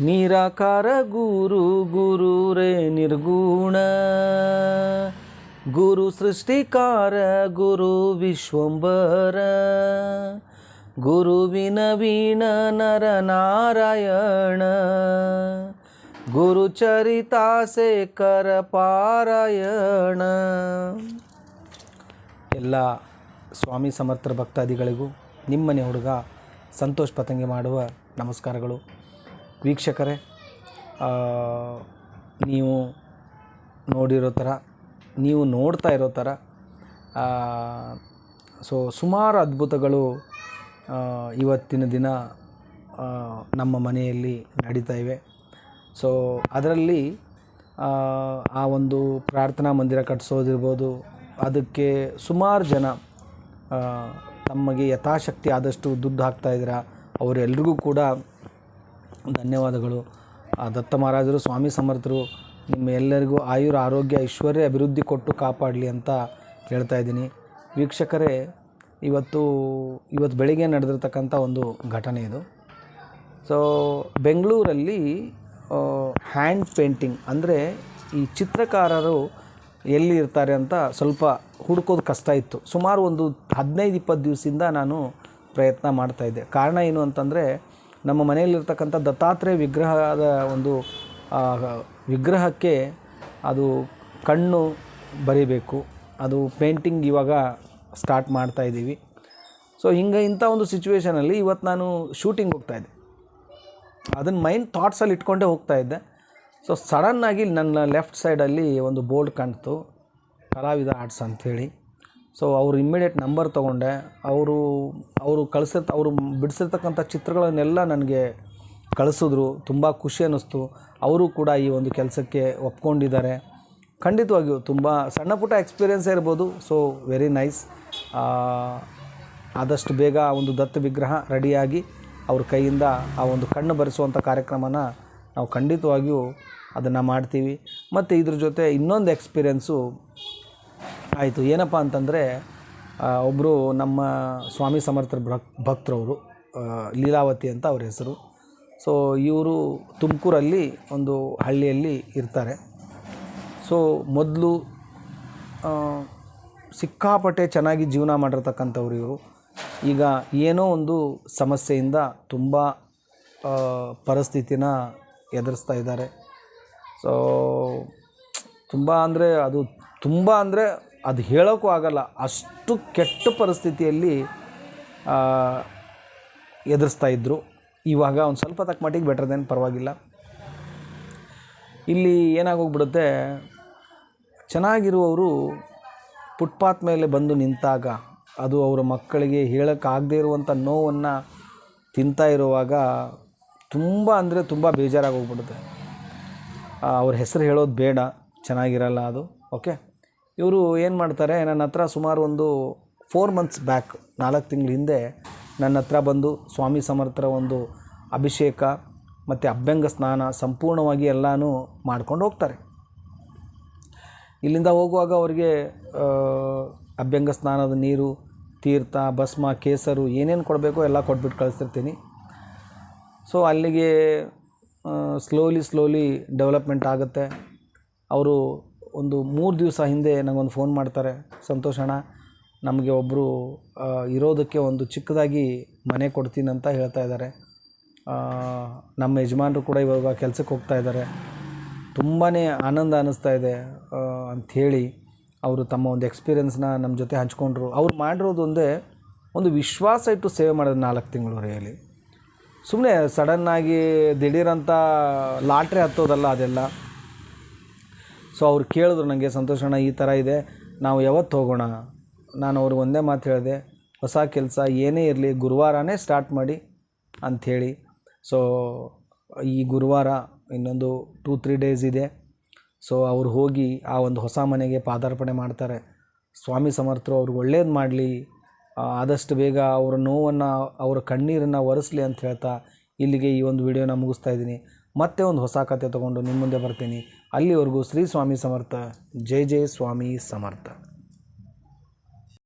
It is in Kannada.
ನಿರಾಕಾರ ಗುರು ಗುರು ರೇ ನಿರ್ಗುಣ. ಗುರು ಸೃಷ್ಟಿಕಾರ, ಗುರು ವಿಶ್ವಂಬರ ಗುರುವಿನ ವೀಣ ನರ ನಾರಾಯಣ. ಗುರು ಚರಿತಾಸೇಕರ ಪಾರಾಯಣ. ಎಲ್ಲ ಸ್ವಾಮಿ ಸಮರ್ಥರ ಭಕ್ತಾದಿಗಳಿಗೂ, ನಿಮ್ಮನೆ ಹುಡುಗ ಸಂತೋಷ್ ಪತಂಗಿ ಮಾಡುವ ನಮಸ್ಕಾರಗಳು. ವೀಕ್ಷಕರೇ ನೀವು ನೋಡಿರೋ ಥರ ನೀವು ನೋಡ್ತಾ ಇರೋ ಥರ ಸೊ ಸುಮಾರು ಅದ್ಭುತಗಳು ಇವತ್ತಿನ ದಿನ ನಮ್ಮ ಮನೆಯಲ್ಲಿ ನಡೀತಾ ಇವೆ. ಸೊ ಅದರಲ್ಲಿ ಆ, ಒಂದು ಪ್ರಾರ್ಥನಾ ಮಂದಿರ ಕಟ್ಟಿಸೋದಿರ್ಬೋದು ಅದಕ್ಕೆ ಸುಮಾರು ಜನ ತಮಗೆ ಯಥಾಶಕ್ತಿ ಆದಷ್ಟು ದುಡ್ಡು ಹಾಕ್ತಾಯಿದ್ದೀರ ಅವರೆಲ್ರಿಗೂ ಕೂಡ ಧನ್ಯವಾದಗಳು. ಆ ದತ್ತ ಮಹಾರಾಜರು, ಸ್ವಾಮಿ ಸಮರ್ಥರು, ನಿಮ್ಮ ಎಲ್ಲರಿಗೂ ಆಯುರ ಆರೋಗ್ಯ, ಐಶ್ವರ್ಯ, ಅಭಿವೃದ್ಧಿ ಕೊಟ್ಟು ಕಾಪಾಡಲಿ ಅಂತ ಹೇಳ್ತಾ ಇದ್ದೀನಿ. ವೀಕ್ಷಕರೇ, ಇವತ್ತು ಇವತ್ತು ಬೆಳಿಗ್ಗೆ ನಡೆದಿರ್ತಕ್ಕಂಥ ಒಂದು ಘಟನೆ ಇದು. ಸೊ ಬೆಂಗಳೂರಲ್ಲಿ ಹ್ಯಾಂಡ್ ಪೇಂಟಿಂಗ್ ಅಂದರೆ ಈ ಚಿತ್ರಕಾರರು ಎಲ್ಲಿ ಇರ್ತಾರೆ ಅಂತ ಸ್ವಲ್ಪ ಹುಡುಕೋದು ಕಷ್ಟ ಇತ್ತು. ಸುಮಾರು ಒಂದು ಹದಿನೈದು, ಇಪ್ಪತ್ತು ದಿವಸದಿಂದ ನಾನು ಪ್ರಯತ್ನ ಮಾಡ್ತಾಯಿದ್ದೆ ಕಾರಣ ಏನು ಅಂತಂದರೆ ನಮ್ಮ ಮನೆಯಲ್ಲಿರ್ತಕ್ಕಂಥ ದತ್ತಾತ್ರೇಯ ವಿಗ್ರಹದ ಒಂದು ವಿಗ್ರಹಕ್ಕೆ ಅದು ಕಣ್ಣು ಬರಿಬೇಕು. ಅದು ಪೇಂಟಿಂಗ್ ಇವಾಗ ಸ್ಟಾರ್ಟ್ ಮಾಡ್ತಾ ಇದ್ದೀವಿ. ಸೊ ಹಿಂಗೆ ಇಂಥ ಒಂದು ಸಿಚುವೇಷನಲ್ಲಿ ಇವತ್ತು ನಾನು ಶೂಟಿಂಗ್ ಹೋಗ್ತಾಯಿದ್ದೆ ಅದನ್ನು ಮೈಂಡ್ ಥಾಟ್ಸಲ್ಲಿ ಇಟ್ಕೊಂಡೇ ಹೋಗ್ತಾ ಇದ್ದೆ. ಸೊ ಸಡನ್ನಾಗಿ ನನ್ನ ಲೆಫ್ಟ್ ಸೈಡಲ್ಲಿ ಒಂದು ಬೋರ್ಡ್ ಕಾಣ್ತು. ಕಲಾವಿದ ಆರ್ಟ್ಸ್ ಅಂಥೇಳಿ. ಸೊ ಅವ್ರ ಇಮ್ಮಿಡಿಯೇಟ್ ನಂಬರ್ ತೊಗೊಂಡೆ. ಅವರು ಅವರು ಕಳಿಸಿರ್ತ ಅವರು ಬಿಡಿಸಿರ್ತಕ್ಕಂಥ ಚಿತ್ರಗಳನ್ನೆಲ್ಲ ನನಗೆ ಕಳಿಸಿದ್ರು. ತುಂಬ ಖುಷಿ ಅನ್ನಿಸ್ತು. ಅವರು ಕೂಡ ಈ ಒಂದು ಕೆಲಸಕ್ಕೆ ಒಪ್ಕೊಂಡಿದ್ದಾರೆ. ಖಂಡಿತವಾಗಿಯೂ ತುಂಬ ಸಣ್ಣ ಪುಟ್ಟ ಎಕ್ಸ್ಪೀರಿಯೆನ್ಸೇ ಇರ್ಬೋದು. ಸೊ ವೆರಿ ನೈಸ್ ಆದಷ್ಟು ಬೇಗ ಒಂದು ದತ್ತ ವಿಗ್ರಹ ರೆಡಿಯಾಗಿ ಅವ್ರ ಕೈಯಿಂದ ಆ ಒಂದು ಕಣ್ಣು ಬರೆಸುವಂಥ ಕಾರ್ಯಕ್ರಮನ ನಾವು ಖಂಡಿತವಾಗಿಯೂ ಅದನ್ನು ಮಾಡ್ತೀವಿ. ಮತ್ತು ಇದ್ರ ಜೊತೆ ಇನ್ನೊಂದು ಎಕ್ಸ್ಪೀರಿಯೆನ್ಸು ಆಯಿತು. ಏನಪ್ಪ ಅಂತಂದರೆ ಒಬ್ಬರು ನಮ್ಮ ಸ್ವಾಮಿ ಸಮರ್ಥರ, ಭಕ್, ಭಕ್ತರವರು ಲೀಲಾವತಿ ಅಂತ ಅವ್ರ ಹೆಸರು. ಸೊ ಇವರು ತುಮಕೂರಲ್ಲಿ ಒಂದು ಹಳ್ಳಿಯಲ್ಲಿ ಇರ್ತಾರೆ. ಸೊ ಮೊದಲು ಸಿಕ್ಕಾಪಟ್ಟೆ ಚೆನ್ನಾಗಿ ಜೀವನ ಮಾಡಿರ್ತಕ್ಕಂಥವ್ರು ಇವರು. ಈಗ ಏನೋ ಒಂದು ಸಮಸ್ಯೆಯಿಂದ ತುಂಬ ಪರಿಸ್ಥಿತಿನ ಎದುರಿಸ್ತಾ ಇದ್ದಾರೆ. ಸೊ ತುಂಬ ಅಂದರೆ ಅದು ತುಂಬ ಅಂದರೆ ಅದು ಹೇಳೋಕ್ಕೂ ಆಗಲ್ಲ. ಅಷ್ಟು ಕೆಟ್ಟ ಪರಿಸ್ಥಿತಿಯಲ್ಲಿ ಎದುರಿಸ್ತಾ ಇದ್ದರು ಇವಾಗ ಒಂದು ಸ್ವಲ್ಪ ತಕ್ಕ ಮಟ್ಟಿಗೆ ಬೆಟ್ರದೇನು ಪರವಾಗಿಲ್ಲ. ಇಲ್ಲಿ ಏನಾಗೋಗ್ಬಿಡುತ್ತೆ ಚೆನ್ನಾಗಿರುವವರು ಫುಟ್ಪಾತ್ ಮೇಲೆ ಬಂದು ನಿಂತಾಗ ಅದು ಅವರ ಮಕ್ಕಳಿಗೆ ಹೇಳೋಕ್ಕಾಗದೇ ಇರುವಂಥ ನೋವನ್ನು ತಿಂತಾ ಇರುವಾಗ ತುಂಬ ಅಂದರೆ ತುಂಬ ಬೇಜಾರಾಗಿ ಹೋಗ್ಬಿಡುತ್ತೆ ಆ, ಅವ್ರ ಹೆಸರು ಹೇಳೋದು ಬೇಡ. ಚೆನ್ನಾಗಿರಲ್ಲ ಅದು. ಓಕೆ ಇವರು ಏನು ಮಾಡ್ತಾರೆ, ನನ್ನ ಹತ್ರ ಸುಮಾರು ಒಂದು ಫೋರ್ ಮಂತ್ಸ್ ಬ್ಯಾಕ್ ನಾಲ್ಕು ತಿಂಗಳ ಹಿಂದೆ ನನ್ನ ಹತ್ರ ಬಂದು ಸ್ವಾಮಿ ಸಮರ್ಥರ ಒಂದು ಅಭಿಷೇಕ ಮತ್ತು ಅಭ್ಯಂಗ ಸ್ನಾನ ಸಂಪೂರ್ಣವಾಗಿ ಎಲ್ಲನೂ ಮಾಡ್ಕೊಂಡು ಹೋಗ್ತಾರೆ. ಇಲ್ಲಿಂದ ಹೋಗುವಾಗ ಅವರಿಗೆ ಅಭ್ಯಂಗ ಸ್ನಾನದ ನೀರು, ತೀರ್ಥ, ಭಸ್ಮ, ಕೇಸರು ಏನೇನು ಕೊಡಬೇಕೋ ಎಲ್ಲ ಕೊಟ್ಬಿಟ್ಟು ಕಳಿಸ್ತಿರ್ತೀನಿ ಸೊ ಅಲ್ಲಿಗೆ ಸ್ಲೋಲಿ ಸ್ಲೋಲಿ ಡೆವಲಪ್ಮೆಂಟ್ ಆಗುತ್ತೆ. ಅವರು ಒಂದು ಮೂರು ದಿವಸ ಹಿಂದೆ ನನಗೊಂದು ಫೋನ್ ಮಾಡ್ತಾರೆ, ಸಂತೋಷ್ ಅಣ್ಣ, ನಮಗೆ ಒಬ್ಬರು ಇರೋದಕ್ಕೆ ಒಂದು ಚಿಕ್ಕದಾಗಿ ಮನೆ ಕೊಡ್ತೀನಿ ಅಂತ ಹೇಳ್ತಾ ಇದ್ದಾರೆ. ನಮ್ಮ ಯಜಮಾನರು ಕೂಡ ಇವಾಗ ಕೆಲಸಕ್ಕೆ ಹೋಗ್ತಾ ಇದ್ದಾರೆ. ತುಂಬಾ ಆನಂದ ಅನ್ನಿಸ್ತಾ ಇದೆ ಅಂಥೇಳಿ ಅವರು ತಮ್ಮ ಒಂದು ಎಕ್ಸ್ಪೀರಿಯೆನ್ಸ್ನ ನಮ್ಮ ಜೊತೆ ಹಂಚ್ಕೊಂಡ್ರು. ಅವ್ರು ಮಾಡಿರೋದು ಒಂದೇ ಒಂದು ವಿಶ್ವಾಸ ಇಟ್ಟು ಸೇವೆ ಮಾಡೋದು ನಾಲ್ಕು ತಿಂಗಳು ರಿಯಲಿ. ಸುಮ್ಮನೆ ಸಡನ್ನಾಗಿ ದಿಢೀರಂತ ಲಾಟ್ರಿ ಹತ್ತೋದಲ್ಲ ಅದೆಲ್ಲ. ಸೊ ಅವ್ರು ಕೇಳಿದ್ರು ನನಗೆ ಸಂತೋಷಣ್ಣ ಈ ಥರ ಇದೆ. ನಾವು ಯಾವತ್ತು ಹೋಗೋಣ? ನಾನು ಅವ್ರಿಗೆ ಒಂದೇ ಮಾತು ಹೇಳಿದೆ, ಹೊಸ ಕೆಲಸ ಏನೇ ಇರಲಿ, ಗುರುವಾರನೇ ಸ್ಟಾರ್ಟ್ ಮಾಡಿ ಅಂಥೇಳಿ ಸೊ ಈ ಗುರುವಾರ ಇನ್ನೊಂದು ಟೂ ತ್ರೀ ಡೇಸ್ ಇದೆ. ಸೊ ಅವ್ರು ಹೋಗಿ ಆ ಒಂದು ಹೊಸ ಮನೆಗೆ ಪಾದಾರ್ಪಣೆ ಮಾಡ್ತಾರೆ. ಸ್ವಾಮಿ ಸಮರ್ಥರು ಅವ್ರಿಗೆ ಒಳ್ಳೇದು ಮಾಡಲಿ ಆದಷ್ಟು ಬೇಗ ಅವರ ನೋವನ್ನು, ಅವರ ಕಣ್ಣೀರನ್ನು ಒರೆಸ್ಲಿ ಅಂತ ಹೇಳ್ತಾ ಇಲ್ಲಿಗೆ ಈ ಒಂದು ವಿಡಿಯೋನ ಮುಗಿಸ್ತಾ ಇದ್ದೀನಿ. ಮತ್ತೆ ಒಂದು ಹೊಸ ಕತೆ ತಗೊಂಡು ನಿಮ್ಮ ಮುಂದೆ ಬರ್ತೀನಿ. ಅಲ್ಲಿವರೆಗೂ ಶ್ರೀ ಸ್ವಾಮಿ ಸಮರ್ಥ. ಜೈ ಜೈ ಸ್ವಾಮಿ ಸಮರ್ಥ.